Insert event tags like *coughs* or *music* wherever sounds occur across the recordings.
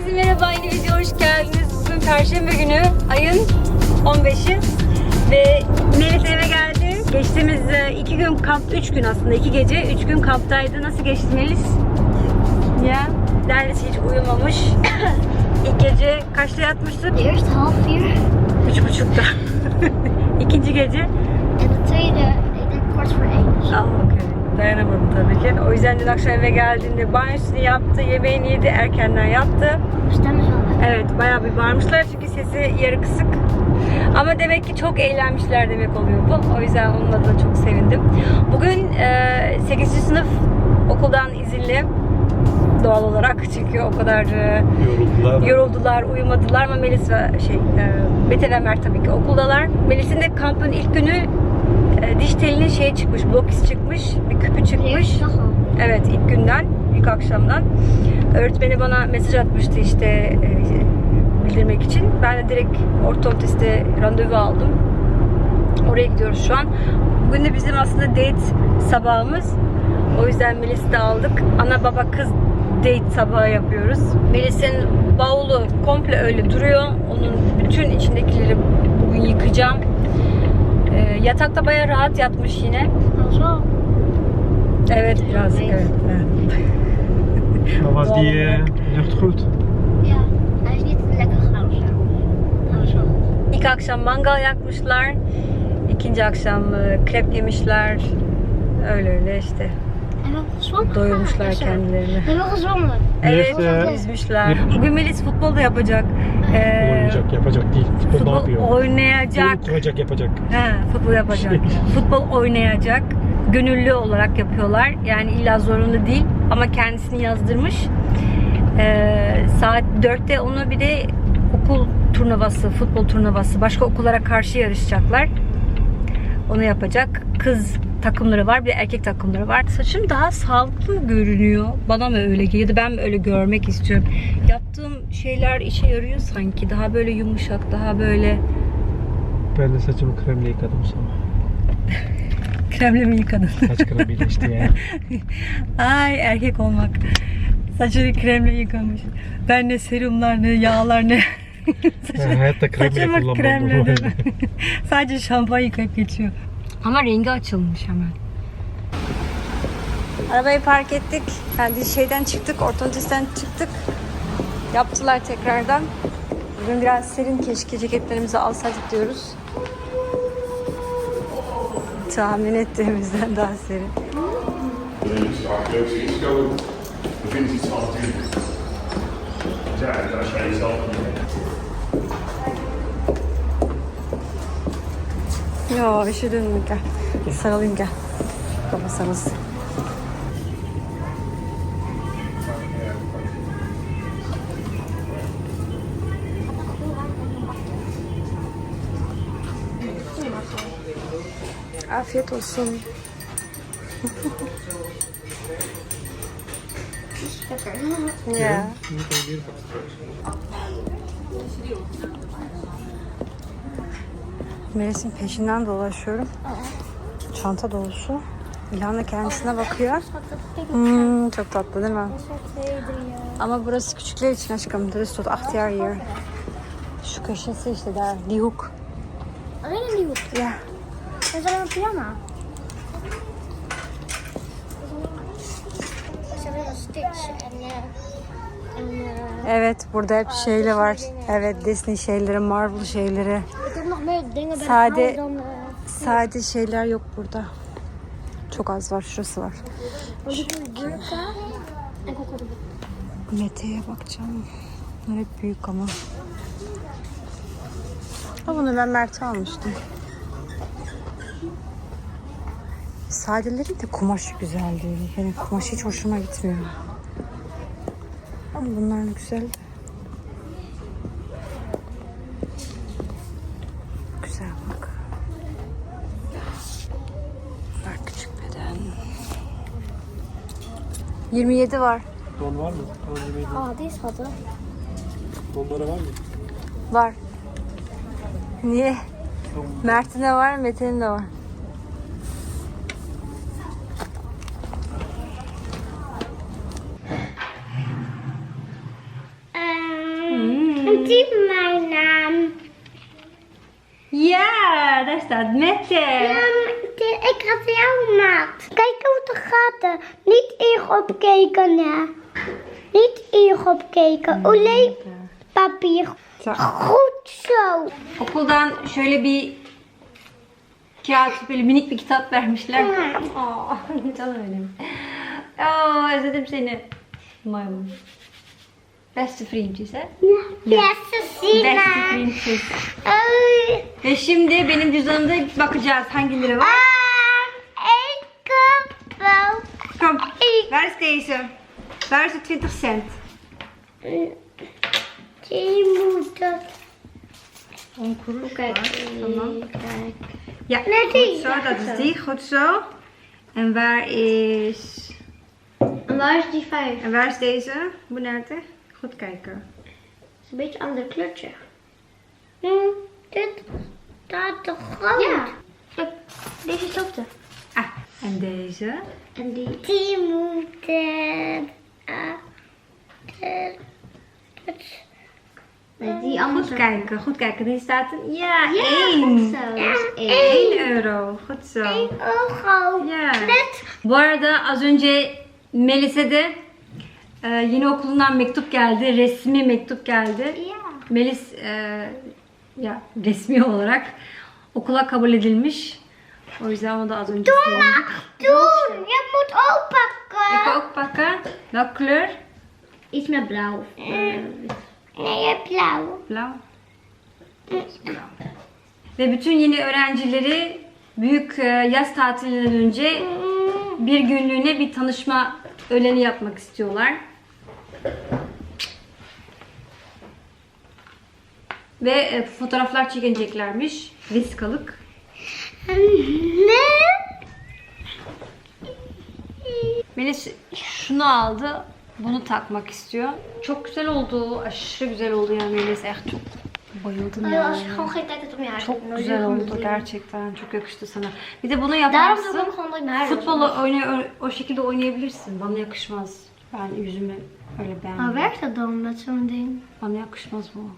Herkese merhaba, yeni video hoş geldiniz. Bugün Perşembe günü, ayın 15'i ve Melis eve geldi. Geçtiğimiz e, iki gün kamp, üç gün aslında, iki gece, üç gün kamptaydı. Nasıl geçti Melis? Ya, neredeyse hiç uyumamış. *coughs* İlk gece kaçta yatmıştık? Eerst half vier Üç buçukta. *laughs* İkinci gece en de tweede, ik denk kwart voor één. Aa, okey. Dayanamadım tabii ki. O yüzden dün akşam eve geldiğinde banyosunu yaptı, yemeğini yedi, erkenden yattı. Evet, bayağı bir bağırmışlar çünkü sesi yarı kısık. Ama demek ki çok eğlenmişler demek oluyor bu. O yüzden onun adına çok sevindim. Bugün e, 8. sınıf okuldan izinli. Doğal olarak çünkü o kadar e, Yoruldular. yoruldular, uyumadılar ama Melis ve şey, e, Mete ve Mert tabii ki okuldalar. Melis'in de kampın ilk günü e, diş telinin şey çıkmış, blokis çıkmış, bir küpü çıkmış. Evet ilk günden, ilk akşamdan. Öğretmeni bana mesaj atmıştı işte e, bildirmek için. Ben de direkt ortodontiste randevu aldım. Oraya gidiyoruz şu an. Bugün de bizim aslında date sabahımız. O yüzden Melis'i de aldık. Ana baba kız date sabahı yapıyoruz. Melis'in bavulu komple öyle duruyor. Onun bütün içindekileri bugün yıkayacağım. E, yatakta bayağı rahat yatmış yine. Evet birazcık evet. evet. Was die lucht goed? Ja, hij is niet lekker of zo. İlk akşam mangal yakmışlar. İkinci akşam krep yemişler. Öyle öyle işte. Doyurmuşlar kendilerini. Evet, Melis, e, yüzmüşler. Bugün Melis futbol da yapacak. Ee, Oynayacak, yapacak değil. Futbol, ne futbol yapıyor? oynayacak. Oyun kuracak, yapacak. He, futbol yapacak. Şey. futbol oynayacak. Gönüllü olarak yapıyorlar. Yani illa zorunlu değil. Ama kendisini yazdırmış. Ee, saat 4'te onu bir de okul turnuvası, futbol turnuvası, başka okullara karşı yarışacaklar. Onu yapacak. Kız takımları var, bir de erkek takımları var. Saçım daha sağlıklı görünüyor. Bana mı öyle geliyor? Ya da ben mi öyle görmek istiyorum? Yaptığım şeyler işe yarıyor sanki. Daha böyle yumuşak, daha böyle Ben de saçımı kremle yıkadım sonra. *laughs* kremle mi yıkadın? Saç kremiyle işte yani. *laughs* Ay erkek olmak. Saçını kremle yıkamış. Ben ne serumlar ne yağlar ne. Ben hayatta krem bile Saçımı kullanmam. kremledim. *laughs* Sadece şampuan yıkayıp geçiyor. Ama rengi açılmış hemen. Arabayı park ettik. Yani şeyden çıktık, ortodontisten çıktık. Yaptılar tekrardan. Bugün biraz serin keşke ceketlerimizi alsaydık diyoruz. Tahmin ettiğimizden daha serin. Yo üşüdün mü gel. Sarılayım gel. Baba sarılsın. Afiyet olsun. *laughs* Ya. Melis'in peşinden dolaşıyorum. Çanta dolusu. İlhan da kendisine bakıyor. Hmm, çok tatlı değil mi? Ama burası küçükler için aşkım. Dürüst tut. Ahtiyar yer. Şu köşesi işte der. Lihuk. Alleen een nieuwe. Ya. En... eh, en eh, Evet burada hep şeyler var. Evet Disney şeyleri, Marvel şeyleri. Sade- de Sade şeyler yok burada. Çok az var. Şurası var. Mete'ye bakacağım. Bunlar hep büyük ama. Ha bunu ben Mert'e almıştım. Sadelerin de kumaşı güzel değil. Benim kumaşı hiç hoşuma gitmiyor. Ama bunlar da güzel. Güzel 27 var. Don var mı? Don yemeği Oh, die is schattig. Donları var mı? Var. Niye? Mert'in de var, Mete'nin de var. En die mijn naam? Ja, daar staat Mette. De- ik had jouw maat. Kijk hoe het gaat. Niet hier opkijken, ja. Niet hier opkijken. Alleen papier. Zo. Goed zo. Okuldan şöyle bir kağıt, böyle minik bir kitap vermişler. Aa, canım benim. Aa, özledim seni. Maymun. Beste vriendjes hè? Beste Beste Sina. vriendjes. Ay. Ve şimdi benim cüzdanımda bakacağız hangileri var. Ah, ik heb wel. Kom, waar is deze? Waar is de 20 cent? Die moet het. On kuruş Kijk. Tamam. Ja, goed zo, dat is die. Goed zo. En waar is... En waar is die vijf? En waar is deze? Nerede? Goed kijken. Het is een beetje een ander kleurtje. Hmm, dit staat te groot. Ja, Kijk, deze is hetzelfde. Ah, en deze. En die? Die moet ah, het- het- Nee, die Goed kijken, goed kijken. Die staat een... Ja, Ja, één. goed zo. Ja, Ja, één één. euro. Goed zo. Eén euro. Ja. Net. Arada az önce Melis'e de e, yeni okulundan mektup geldi. Resmi mektup geldi. Ja. Melis e, ya resmi olarak okula kabul edilmiş. O yüzden onu da az önce söyledik. Doen, je moet ook pakken. Ik ook pakken. Welke kleur? Iets met blauw. Nee, je hebt blauw. Blauw. Ve bütün yeni öğrencileri büyük e, yaz tatilinden önce bir günlüğüne bir tanışma öğleni yapmak istiyorlar. Ve e, fotoğraflar çekileceklermiş. Vesikalık. Ne? Melis şunu aldı. Bunu takmak istiyor. Çok güzel oldu. Aşırı güzel oldu yani Melis. Echt çok bayıldım ya. Çok güzel oldu gerçekten. Çok yakıştı sana. Bir de bunu yaparsın. Futbolu oynuyor, o şekilde oynayabilirsin. Bana yakışmaz. Ben yüzümü öyle werkt dat dan met zo'n ding? Bana yakışmaz bu.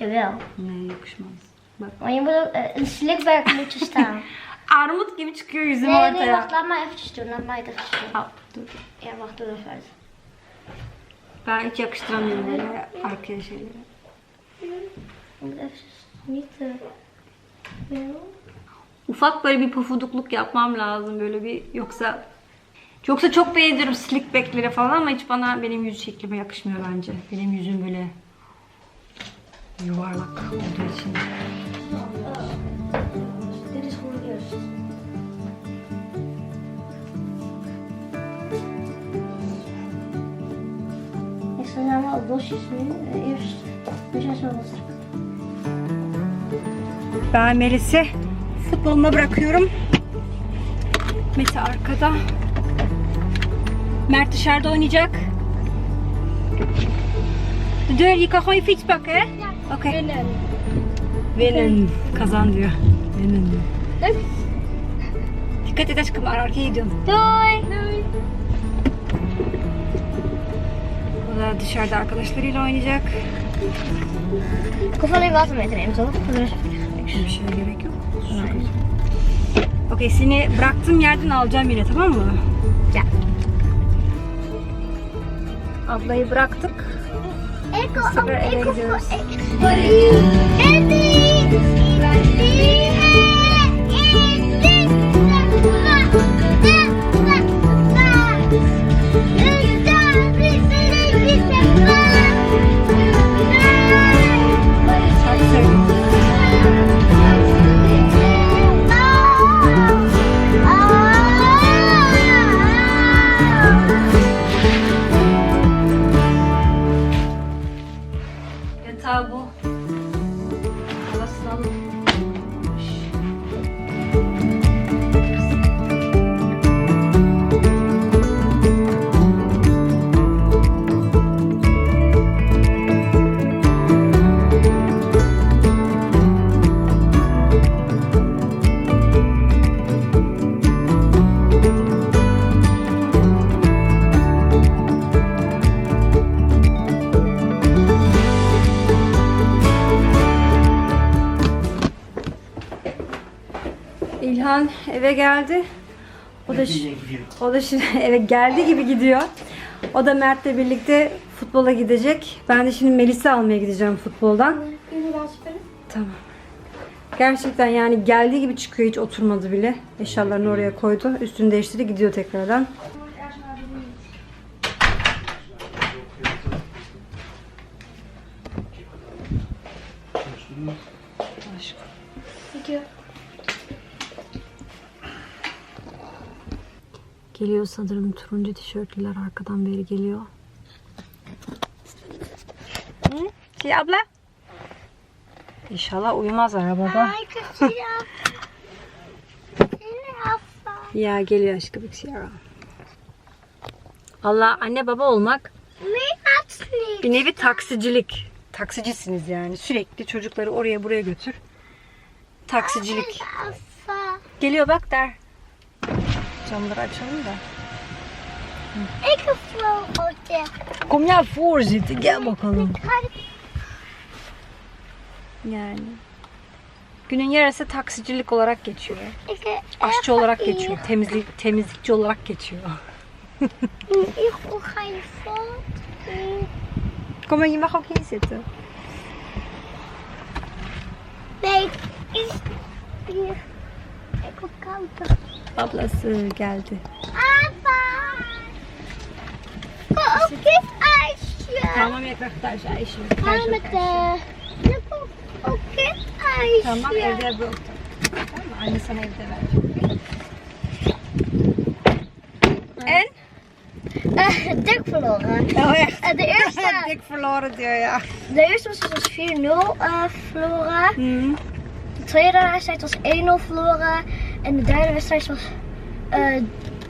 Jawel. Ne yakışmaz. Bak. Maar je moet ook eh, een slikwerk moet je staan. Armut gibi çıkıyor yüzüm Nee, nee, ortaya. wacht, laat mij eventjes doen. Laat mij het eventjes doen. Al, dur. Ja, wacht, doe even uit. Ben hiç yakıştıramıyorum böyle arkaya şeyleri. Je moet eventjes niet te veel. Ufak böyle bir pofudukluk yapmam lazım böyle bir yoksa yoksa çok beğeniyorum slick back'lere falan ama hiç bana benim yüz şeklime yakışmıyor bence. Benim yüzüm böyle yuvarlak olduğu için. Wel wat strak. Ben Melis'i futboluna bırakıyorum. Mete arkada. Mert dışarıda oynayacak. Dur yıka gewoon je fiets pakken hè? Oké. Winnen. Winnen. Kazan diyor. Winnen diyor. Dikkat et aşkım arkaya gidiyorum. Doei. Doei. O da dışarıda arkadaşlarıyla oynayacak. Voor de rest niks. Bir şeye gerek yok. Okey seni bıraktığım yerden alacağım yine tamam mı? Ya. Ablayı bıraktık. Ik hoef- sefer eve ik hoef- gidiyoruz. Çok eve geldi. O da o da şimdi *laughs* eve geldi gibi gidiyor. O da Mert'le birlikte futbola gidecek. Ben de şimdi Melis'i almaya gideceğim futboldan. Tamam. Gerçekten yani geldiği gibi çıkıyor hiç oturmadı bile. Eşyalarını oraya koydu. Üstünü değiştirdi gidiyor tekrardan. Geliyor sanırım turuncu tişörtlüler arkadan beri geliyor. Hı? Şey abla. İnşallah uyumaz arabada. Ya geliyor aşkım Sierra. Allah anne baba olmak bir nevi taksicilik. Taksicisiniz yani. Sürekli çocukları oraya buraya götür. Taksicilik. Geliyor bak der. Camları açalım da. Ik heb. Kom voorzitter gel bakalım. Yani. Günün yarısı taksicilik olarak geçiyor. Aşçı olarak geçiyor. Temizlik, temizlikçi olarak geçiyor. Ik wil geen foto. Kom maar, je mag ook hier zitten. Nee, is hier. Ik wil kouden. Ablası geldi. Papa. Oh, dit ijsje. Tamam ya kraktaş Ayşe. Ga met de. Je komt ook dit ijsje. Tamam evde bırak. Tamam mı? Anne sana evde ver. En? Eh, dik verloren. Oh echt? Eh, de, eerste, *laughs* Dik verloren diyor ya. de eerste was dus 4-0 eh, verloren. Hmm. De tweede wedstrijd was 1-0 verloren. En de derde wedstrijd was eh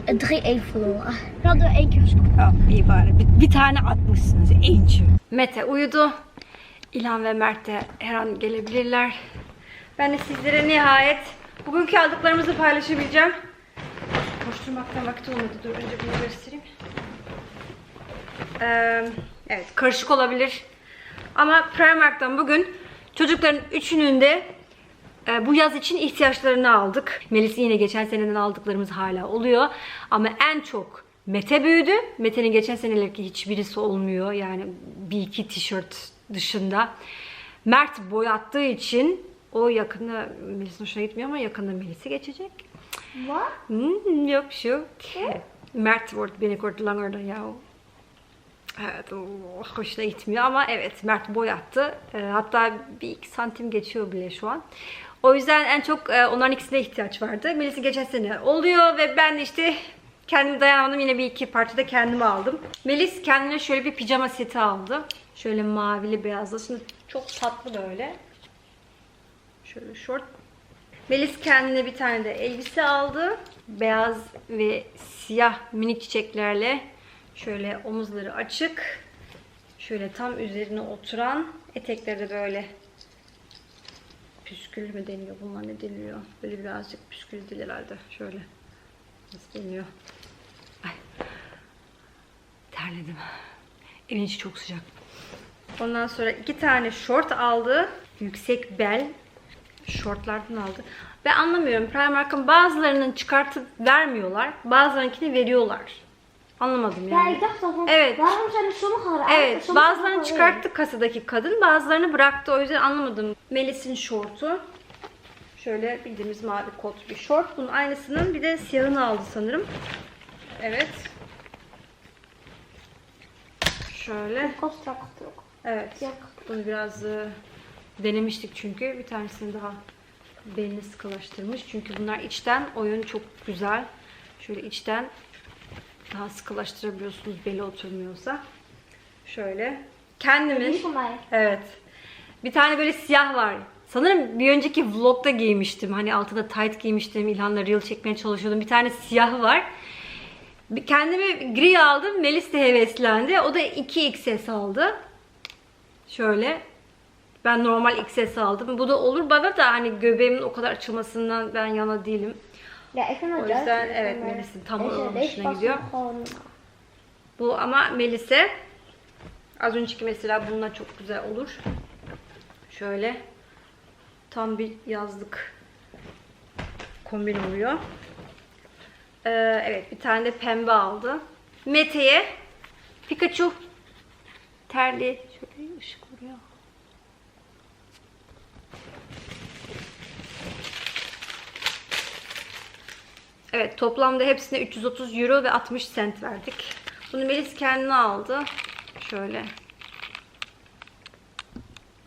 3-1 verloren. We hadden één keer gescoord. Oh, iyi bari. Bir, bir tane atmışsınız. Enci. Mete uyudu. İlhan ve Mert de her an gelebilirler. Ben de sizlere nihayet bugünkü aldıklarımızı paylaşabileceğim. Koşturmaktan vakit olmadı. Dur önce bunu göstereyim. Ee, evet karışık olabilir. Ama Primark'tan bugün çocukların üçünün de bu yaz için ihtiyaçlarını aldık. Melis yine geçen seneden aldıklarımız hala oluyor. Ama en çok Mete büyüdü. Mete'nin geçen senelerki hiçbirisi olmuyor. Yani bir iki tişört dışında. Mert boyattığı için o yakında Melis'in hoşuna gitmiyor ama yakında Melis'e geçecek. Wat? Hmm, yok şu. Mert wordt binnenkort langer dan jou. Evet, oh, hoşuna gitmiyor ama evet Mert boyattı. Ee, hatta bir iki santim geçiyor bile şu an. O yüzden en çok e, onların ikisine ihtiyaç vardı. Melis'i geçen sene oluyor ve ben de işte kendimi dayanamadım. Yine bir iki parçada kendime aldım. Melis kendine şöyle bir pijama seti aldı. Şöyle mavili beyazlı. Şimdi çok tatlı böyle. Şöyle short Melis kendine bir tane de elbise aldı. Beyaz ve siyah minik çiçeklerle şöyle omuzları açık. Şöyle tam üzerine oturan etekleri de böyle püskül mü deniyor? Bunlar ne deniliyor? Böyle birazcık püskül değil herhalde. Şöyle. Nasıl deniyor? Ay. Terledim. Evin içi çok sıcak. Ondan sonra iki tane şort aldı. Yüksek bel şortlardan aldı. Ve anlamıyorum Primark'ın bazılarının çıkartıp vermiyorlar. Bazılarınkini veriyorlar. Anlamadım yani. Evet. Evet, bazılarını çıkarttı kasadaki kadın, bazılarını bıraktı. O yüzden anlamadım. Melis'in şortu. Şöyle bildiğimiz mavi kot bir şort. Bunun aynısının bir de siyahını aldı sanırım. Evet. Şöyle. Strak getrokken. Evet. Bunu biraz e, denemiştik çünkü. Bir tanesini daha belini sıkılaştırmış. Çünkü bunlar içten oyun çok güzel. Şöyle içten daha sıkılaştırabiliyorsunuz beli oturmuyorsa. Şöyle. Kendimin. Evet. Bir tane böyle siyah var. Sanırım bir önceki vlogda giymiştim. Hani altında tight giymiştim. İlhan'la reel çekmeye çalışıyordum. Bir tane siyahı var. Kendime gri aldım. Melis de heveslendi. O da 2XS aldı. Şöyle. Ben normal XS aldım. Bu da olur bana da hani göbeğimin o kadar açılmasından ben yana değilim. O yüzden evet Melis'in tam onun hoşuna gidiyor. Bu ama Melis'e az önceki mesela bununla çok güzel olur. Şöyle tam bir yazlık kombin oluyor. Ee, evet bir tane de pembe aldı. Mete'ye Pikachu terli. Şöyle ışık vuruyor. Evet toplamda hepsine 330 euro ve 60 cent verdik. Bunu Melis kendine aldı. Şöyle.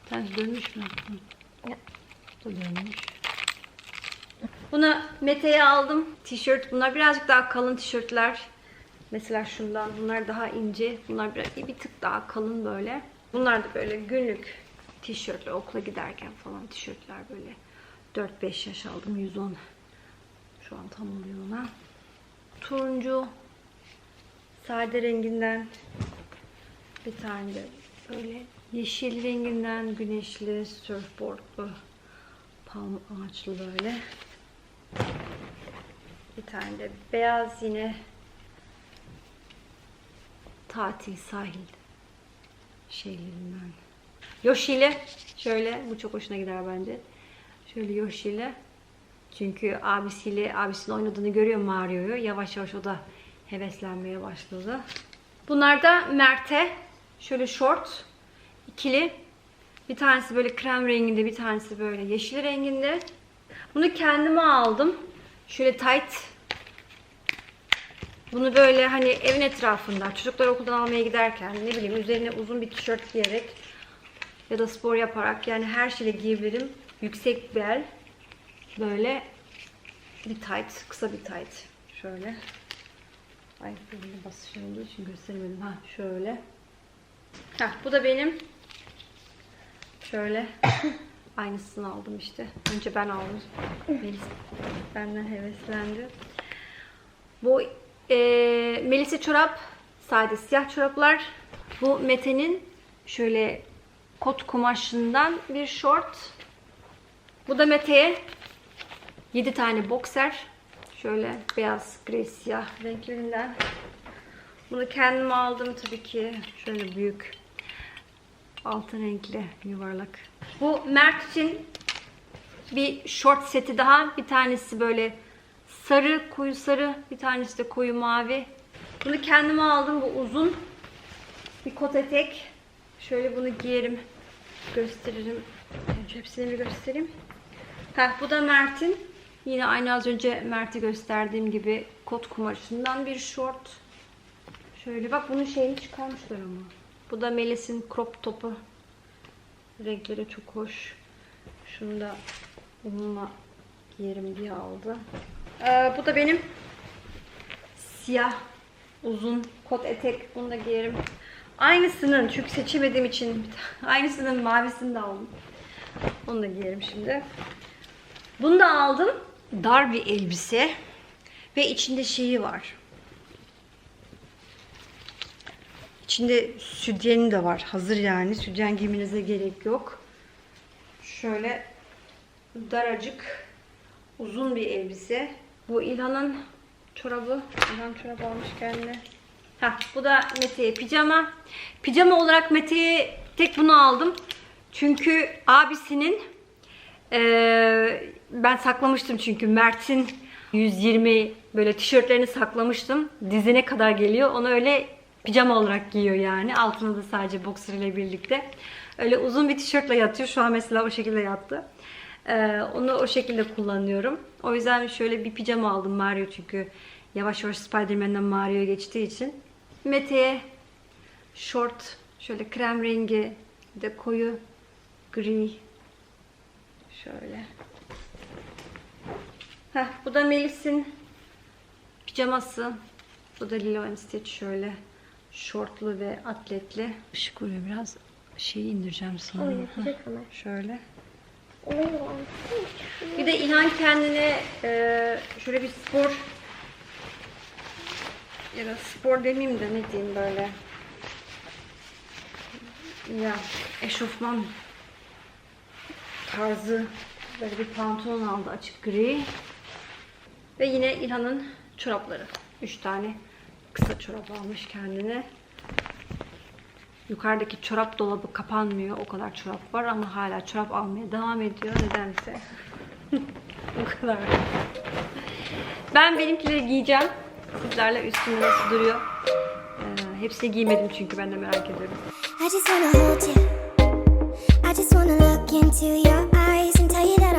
Sen dönmüş mü? Bu dönmüş. Bunu Mete'ye aldım. Tişört. Bunlar birazcık daha kalın tişörtler. Mesela şundan. Bunlar daha ince. Bunlar biraz bir tık daha kalın böyle. Bunlar da böyle günlük tişörtler. Okula giderken falan tişörtler böyle. 4-5 yaş aldım. 110. Şu an tam oluyor ona. Turuncu. Sade renginden. Bir tane de böyle yeşil renginden güneşli surfboardlu palm ağaçlı böyle. Bir tane de beyaz yine tatil sahil şeylerinden. Yoshi ile şöyle bu çok hoşuna gider bence. Şöyle Yoshi ile çünkü abisiyle abisinin oynadığını görüyor Mario'yu. Yavaş yavaş o da heveslenmeye başladı. Bunlar da Mert'e şöyle short ikili. Bir tanesi böyle krem renginde, bir tanesi böyle yeşil renginde. Bunu kendime aldım. Şöyle tight. Bunu böyle hani evin etrafında çocuklar okuldan almaya giderken ne bileyim üzerine uzun bir tişört giyerek ya da spor yaparak yani her şeyle giyebilirim. Yüksek bel böyle bir tight, kısa bir tight. Şöyle. Ay elimde basışım olduğu için gösteremedim. Ha şöyle. Ha bu da benim. Şöyle. *coughs* Aynısını aldım işte. Önce ben aldım. Melis benden heveslendi. Bu e, Melis'e çorap. Sade siyah çoraplar. Bu Mete'nin şöyle kot kumaşından bir short. Bu da Mete'ye 7 tane boxer. Şöyle beyaz, gri, siyah renklerinden. Bunu kendim aldım tabii ki. Şöyle büyük. Altın renkli yuvarlak. Bu Mert için bir short seti daha. Bir tanesi böyle sarı, koyu sarı. Bir tanesi de koyu mavi. Bunu kendime aldım. Bu uzun bir kot etek. Şöyle bunu giyerim. Gösteririm. Önce hepsini bir göstereyim. Heh, bu da Mert'in. Yine aynı az önce Mert'i gösterdiğim gibi kot kumaşından bir short. Şöyle bak bunun şeyini çıkarmışlar ama. Bu da Melis'in crop topu. Renkleri çok hoş. Şunu da bununla giyerim diye aldı. Ee, bu da benim siyah uzun kot etek. Bunu da giyerim. Aynısının çünkü seçemediğim için *laughs* aynısının mavisini de aldım. Onu da giyerim şimdi. Bunu da aldım. Dar bir elbise. Ve içinde şeyi var. İçinde sütyeni de var. Hazır yani. Sütyen giymenize gerek yok. Şöyle daracık uzun bir elbise. Bu İlhan'ın çorabı. İlhan çorap almış kendine. Heh, bu da Mete'ye pijama. Pijama olarak Mete'ye tek bunu aldım. Çünkü abisinin eee, ben saklamıştım çünkü Mert'in 120 böyle tişörtlerini saklamıştım. Dizine kadar geliyor. Onu öyle pijama olarak giyiyor yani. Altında da sadece boxer ile birlikte. Öyle uzun bir tişörtle yatıyor. Şu an mesela o şekilde yattı. Ee, onu o şekilde kullanıyorum. O yüzden şöyle bir pijama aldım Mario çünkü yavaş yavaş Spider-Man'den Mario'ya geçtiği için. Mete'ye short şöyle krem rengi de koyu gri şöyle. Heh, bu da Melis'in pijaması. Bu da Lilo and Stitch şöyle şortlu ve atletli. Işık vuruyor biraz. Şeyi indireceğim. Heh, Şöyle. Bir de İlhan kendine e, şöyle bir spor ya da spor demeyeyim de ne diyeyim böyle ya eşofman tarzı böyle bir pantolon aldı açık gri. Ve yine İlhan'ın çorapları. Üç tane kısa çorap almış kendine. Yukarıdaki çorap dolabı kapanmıyor. O kadar çorap var ama hala çorap almaya devam ediyor nedense. *laughs* Bu kadar. Ben benimkileri giyeceğim. Sizlerle üstümde nasıl duruyor. Ee, hepsini giymedim çünkü ben de merak ediyorum. I just wanna hold you. I just wanna look into your eyes and tell you that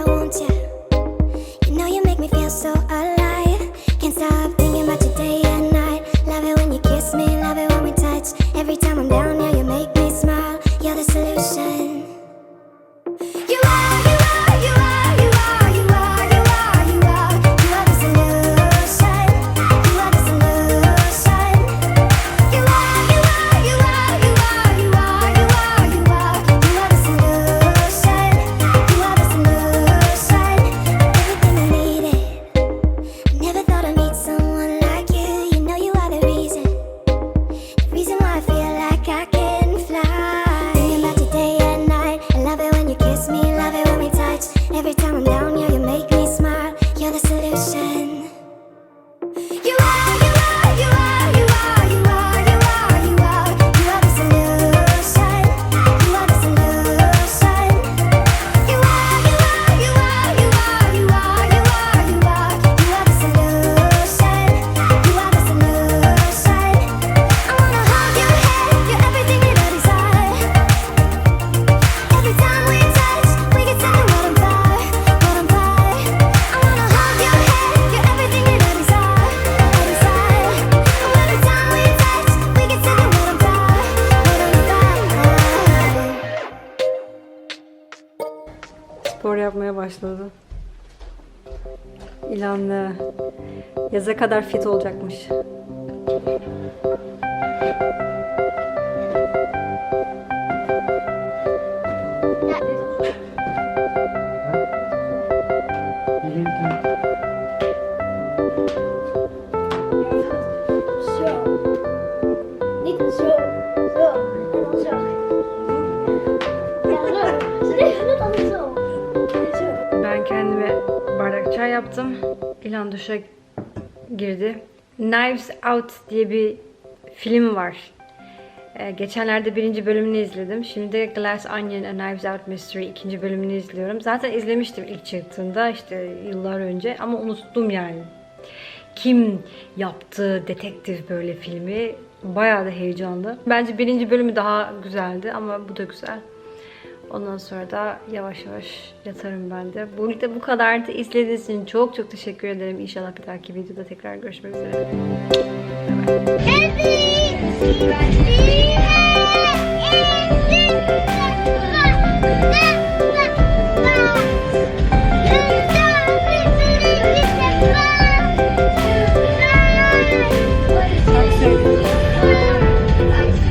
Spor yapmaya başladı. İlanlı. Yaza kadar fit olacakmış. Yaptım. İlan duşa girdi. Knives Out diye bir film var. Ee, geçenlerde birinci bölümünü izledim. Şimdi de Glass Onion A Knives Out Mystery ikinci bölümünü izliyorum. Zaten izlemiştim ilk çıktığında işte yıllar önce ama unuttum yani. Kim yaptı detektif böyle filmi? Bayağı da heyecanlı. Bence birinci bölümü daha güzeldi ama bu da güzel. Ondan sonra da yavaş yavaş yatarım ben de. Bu da bu kadardı. İzlediğiniz için çok çok teşekkür ederim. İnşallah bir dahaki videoda tekrar görüşmek üzere. Happy!